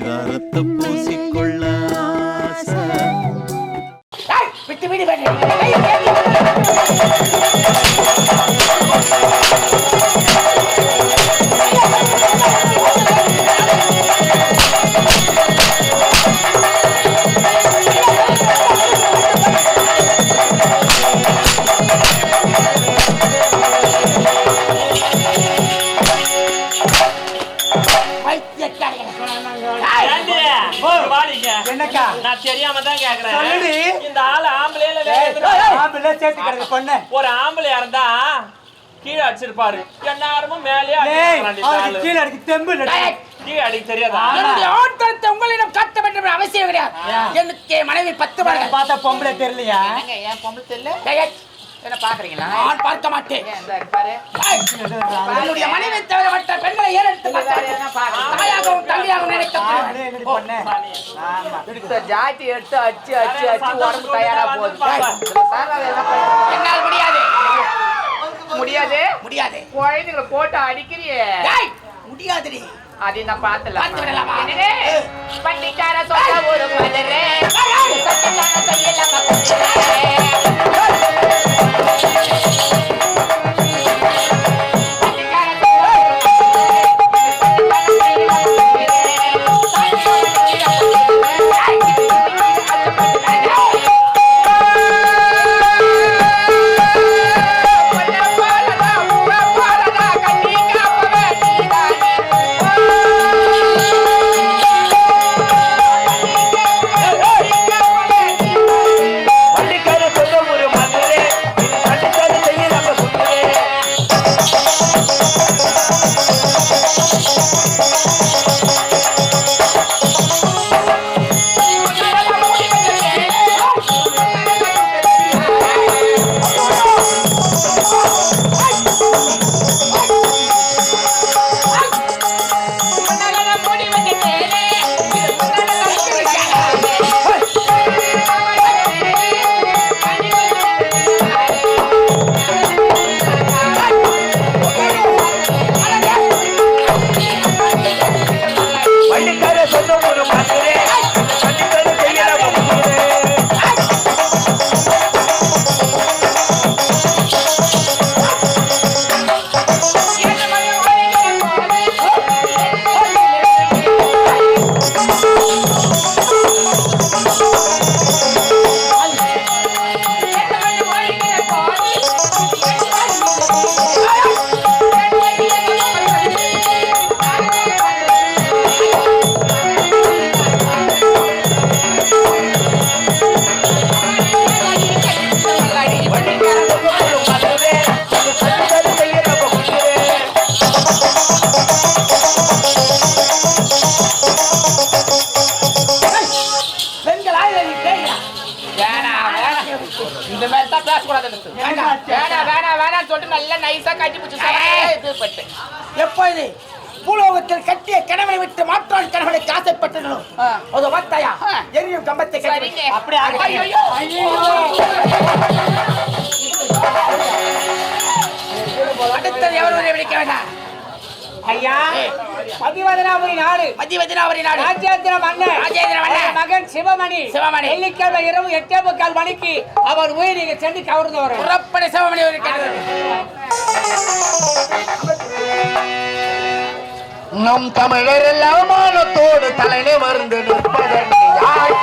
பரிதாரத்தை பூசிக்கொள்ள விட்டு விடு சேர்த்து கிடக்கு பொண்ணு. ஒரு ஆம்பளையா இருந்தா கீழே அடிச்சிருப்பாரு. அவனுக்கு ஆளு. கீழே அடிக்கு தெம்பு கீழே அடிக்க தெரியாதா? ஆட்டத்தை உங்களிடம் காட்ட வேண்டும் அவசியம் கிடையாது. எனக்கு என் மனைவி பத்து மகள் பார்த்தா பொம்பளை தெரியலையா? என்னங்க, ஏன் பொம்பளை தெரியல? என்ன பாக்குறீங்களா? நான் பார்க்க மாட்டேன். என்னுடைய மனைவி தவிர மற்ற பெண்களை ஏறெடுத்து? தாயாகவும் தங்கையாகவும் நினைக்க எடுத்து அடிச்சு, அடிச்சு, அடிச்சு உடம்பு தயாரா போகுது. என்னால் முடியாது. முடியாது? முடியாது. குழந்தைங்களை போட்டு அடிக்கிறியே. முடியாதுடி. அதை நான் பார்த்தல? பண்டிக்கார சொல்ல ஒரு சொல்லலாமா Thank you. நைஸா கட்டி பிடிச்சி இது பட்டு. எப்பொழுது பூலோகத்தில் கட்டிய கணவனை விட்டு மாற்றான் கணவனை ஆசைப்பட்டனோ. அது வார்த்தையா. எரியும் கம்பத்தை கட்டி அப்படியே அடுத்தது எவர் உரை விடுக்க வேண்டாம்? ஐயா பதிவதனாபுரி நாடு. மதிவதினாவரி நாடு. ராஜேந்திர மன்னன் ராஜேந்திர மன்னன். அவர் மகன் சிவமணி. சிவமணி. வெள்ளிக்கிழமை இரவு எட்டே முக்கால் மணிக்கு அவர் உயிர் நீங்க சென்று கவர்ந்து வரும் புறப்படை சிவமணி கணவர் நம் தமிழர் எல்லாம் மானத்தோடு தலை நிமிர்ந்து நிற்பதற்கு யார்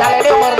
மானத்தோடு மருந்து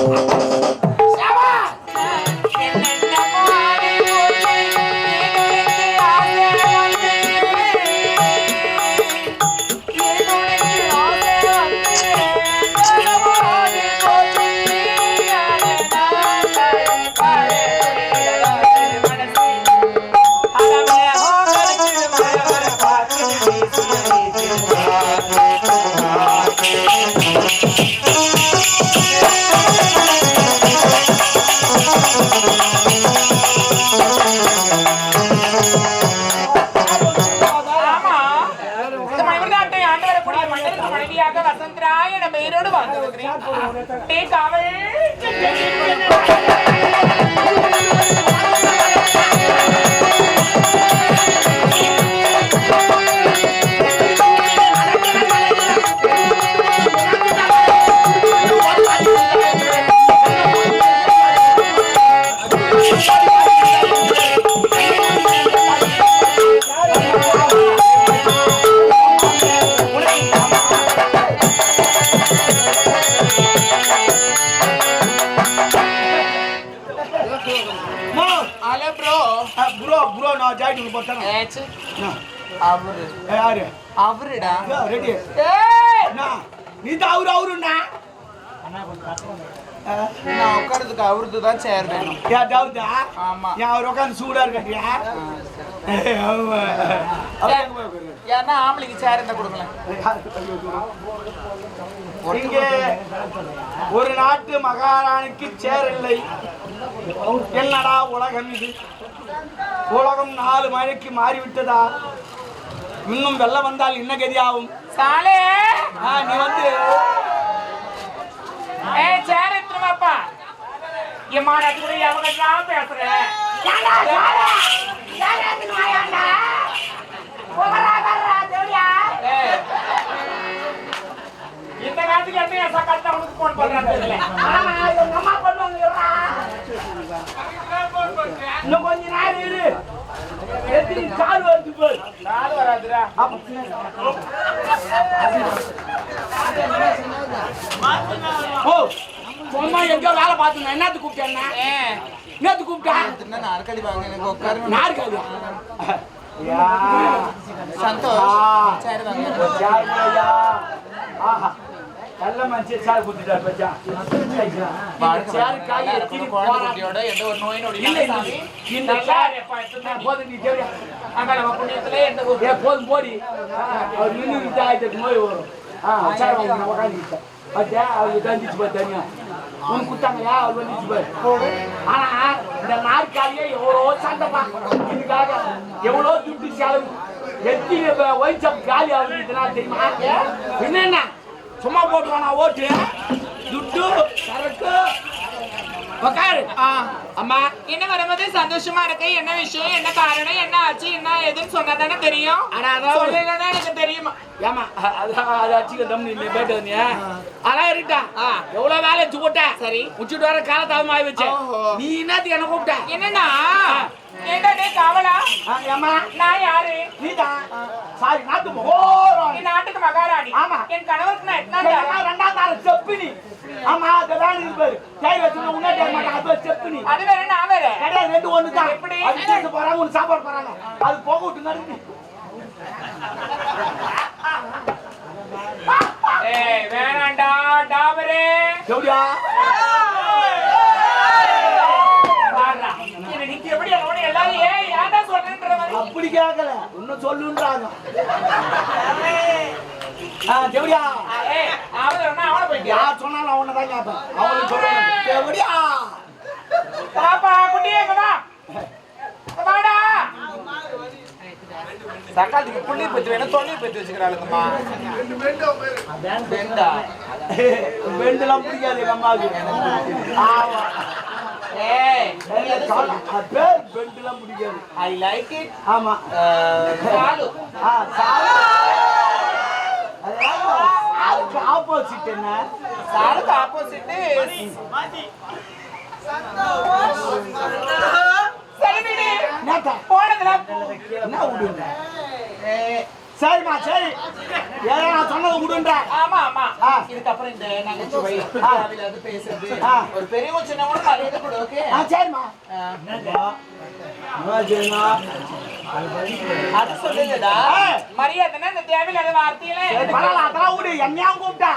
पे हाँ। कावल நான் உட்கார்றதுக்கு அவருக்கு தான் சேர் வேணும். டவுட்டா ஆமா. அவர் உட்காந்து சூடா உட்காருங்க? ஏன்னா ஆம்பளைக்கு சேர் இருந்தா இங்கே ஒரு நாட்டு மகாராணிக்கு சேர் இல்லை. என்னடா உலகம் இது? உலகம் நாலு மணிக்கு மாறிவிட்டதா? இன்னும் வெள்ளம் வந்தால் என்ன கதியாகும்? சாலே! ஆ, நீ வந்து ஏ சேர் எடுத்துட்டு வாப்பா எம்மா நான் கூட அவங்க நான் பேசுறேன் இந்த காலத்துக்கு என்ன என் சக்காலத்தை அவனுக்கு போன் பண்றான்னு தெரியல இன்னும் கொஞ்ச நேரம் இரு எத்தனை கால் வருது பாரு நாள் வராதுடா. ஓ எங்கேயோ வேலை பார்த்துங்க என்னத்து கூப்பிட்டேன்னா என்னத்து கூப்பிட்டேன் என்ன நாற்காலி வாங்க எனக்கு உட்காரு நாற்காலி சந்தோஷ். சேர் வாங்க. நல்ல மனுஷன் சார் குத்துட்டார் பச்சா சேர் காய் எத்தனை குழந்தை போறான் குட்டியோட எந்த ஒரு நோய் நொடி. இந்த சார் போதும் நீ தேவையா அங்க புண்ணியத்துல எந்த ஒரு போதும் போடி. அவர் நின்று ஆயிரத்து நோய் வரும். ஆ சார் வாங்க உட்காந்துக்கிட்டேன் பத்தியா அவர் தந்திச்சு பாரு தனியா. உனக்கு குத்தாங்கயா அவர் வந்துச்சு பாரு. ஆனா இந்த நாற்காலியே எவ்வளோ சண்டைப்பா. இதுக்காக எவ்வளோ துட்டு செலவு. எத்தனை ஒயின் ஷாப் காலி ஆகுது இதெல்லாம் தெரியுமா? என்னென்ன சும்மா போட்டுவானா ஓட்டு. துட்டு சரக்கு. உக்காரு. அம்மா. என்ன வரும்போது சந்தோஷமா இருக்கு? என்ன விஷயம்? என்ன காரணம்? என்ன ஆச்சு? என்ன ஏதுன்னு சொன்னா தானே தெரியும்? ஆனா அதாவது சொல்லலைன்னா எனக்கு தெரியுமா? ஏமா அதான் அது அடிச்சுக்க தம்பி நீ போயிட்டு வந்தியா அதான் இருக்கா எவ்வளவு வேலை வச்சு போட்ட? சரி. முடிச்சுட்டு வர காலத்தாம ஆகி வச்சு ஓஹோ. நீ என்னத்துக்கு என்ன கூப்பிட்ட? என்னன்னா டேய் காவலா ஆ, ஏம்மா? நான் யாரு? நீதான் சாரி நாட்டு என் நாட்டுக்கு மகாராணி. ஆமா. என் கணவருக்கு நான் ரெண்டாம் தார செப்பினி. ஆமா கை உன்னே மாட்டான். அது ஒரு செப்பினி. அது வேற நான் வேற. கிடையாது ரெண்டு ஒண்ணு தான் எப்படி? அது பேச போறாங்க ஒண்ணு சாப்பாடு போறாங்க. அது போக விட்டு நடுக்கு ஏய் வேணாண்டா டாபரே. எப்படியா பாருடா என்ன நீங்க எப்படி அவனோட எல்லாரும் ஏய் யாரா சொல்றேன்ற மாதிரி அப்படி கேட்கல இன்னும் சொல்லுன்றாங்க. போயிட்டியா யார் சொன்னாலும் அவனை தான் கேட்பேன். அவனுக்கு சொல்றேன். பாப்பா வாடா. தக்காளிக்கு புள்ளி பத்தி வேணும் தொண்ணி பத்தி வச்சுக்கிறாளுங்கம்மா. வெண்டா வெண்டெல்லாம் பிடிக்காது எங்க அம்மாவுக்கு. ஆமா. பேர் பெண்டெல்லாம் பிடிக்காது. ஐ லைக் இட் ஆமா. சாலு. ஆ, சாலு. அதெல்லாம் அதுக்கு ஆப்போசிட் என்ன? சாலுக்கு ஆப்போசிட் சரி விடு நேத்தா போனதுல என்ன விடுன்ற சரிம்மா சரி. ஏதோ நான் சொன்னதை விடுன்ற ஆமா. இதுக்கப்புறம் இந்த நகைச்சுவை ஆ. அது பேசுறது. ஒரு பெரியவங்க சின்னவங்க மரியாதை கொடு ஓகே? ஆ சரிம்மா. அது சொல்லுங்கடா. ஏய், மரியாதைன்னா இந்த தேவையில்லாத வார்த்தையில. அதெல்லாம் விடு. என்னையா கூப்பிட்டா?